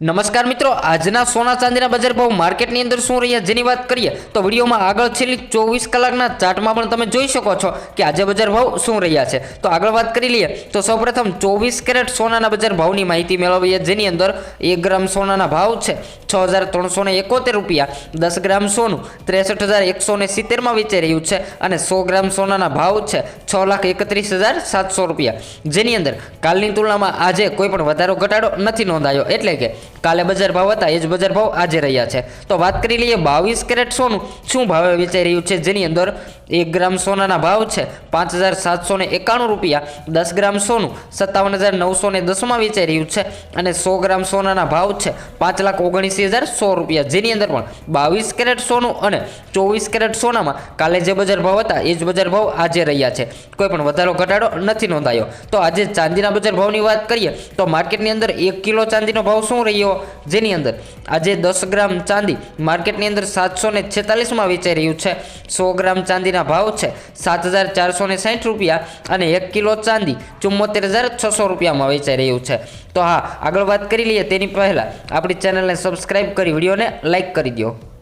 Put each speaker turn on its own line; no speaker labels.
નમસ્કાર મિત્રો, આજના સોના ચાંદીના બજાર ભાવ માર્કેટની અંદર શું રહ્યા જેની વાત કરીએ, તો વિડીયોમાં આગળ છેલ્લી ચોવીસ કલાકના ચાર્ટમાં પણ તમે જોઈ શકો છો કે આજે બજાર ભાવ શું રહ્યા છે. તો આગળ વાત કરી લઈએ, તો સૌપ્રથમ ચોવીસ કેરેટ સોનાના બજાર ભાવની માહિતી મેળવીએ, જેની અંદર એક ગ્રામ સોનાના ભાવ છે છ હજાર ત્રણસો એકોતેર રૂપિયા, દસ ગ્રામ સોનું ત્રેસઠ હજાર એકસો સિત્તેરમાં વેચાઈ રહ્યું છે અને સો ગ્રામ સોનાના ભાવ છે છ લાખ એકત્રીસ હજાર સાતસો રૂપિયા. જેની અંદર કાલની તુલનામાં આજે કોઈ પણ વધારો ઘટાડો નથી નોંધાયો, એટલે કે કાલે બજાર ભાવ હતા, એ જ બજાર ભાવ આજે રહ્યા છે. તો વાત કરી લઈએ બાવીસ કેરેટ સોનું. શું ભાવે વેચાઈ રહ્યું છે? જેની અંદર એક ગ્રામ સોનાના ભાવ છે, પાંચ હજાર સાતસો ને એકાણું રૂપિયા. દસ ગ્રામ સોનું, સત્તાવન હજાર નવસો ને દસમાં વેચાઈ રહ્યું છે અને સો ગ્રામ સોનાના ભાવ છે, પાંચ લાખ ઓગણીસી હજાર સો રૂપિયા. જેની અંદર પણ બાવીસ કેરેટ સોનું અને ચોવીસ કેરેટ સોનામાં કાલે જે બજાર ભાવ હતા, એ જ બજાર ભાવ આજે રહ્યા છે. કોઈ પણ વધારો, ઘટાડો નથી નોંધાયો. તો આજે ચાંદીના બજાર ભાવની વાત કરીએ, તો માર્કેટની અંદર એક કિલો ચાંદીનો ભાવ શું રહ્યો? જેની અંદર આજે દસ ગ્રામ ચાંદી માર્કેટની અંદર સાતસો ને છેતાલીસમાં વેચાઈ રહ્યું છે. સો ગ્રામ ચાંદીના ભાવ છે સાત હજાર ચારસો ને સાઠ રૂપિયા અને એક કિલો ચાંદી ચુમ્મોતેર હજાર છસો રૂપિયામાં વેચાઈ રહ્યું છે. તો હા, આગળ વાત કરી લઈએ તેની પહેલાં આપણી ચેનલને સબસ્ક્રાઈબ કરી, વિડીયોને લાઇક કરી દો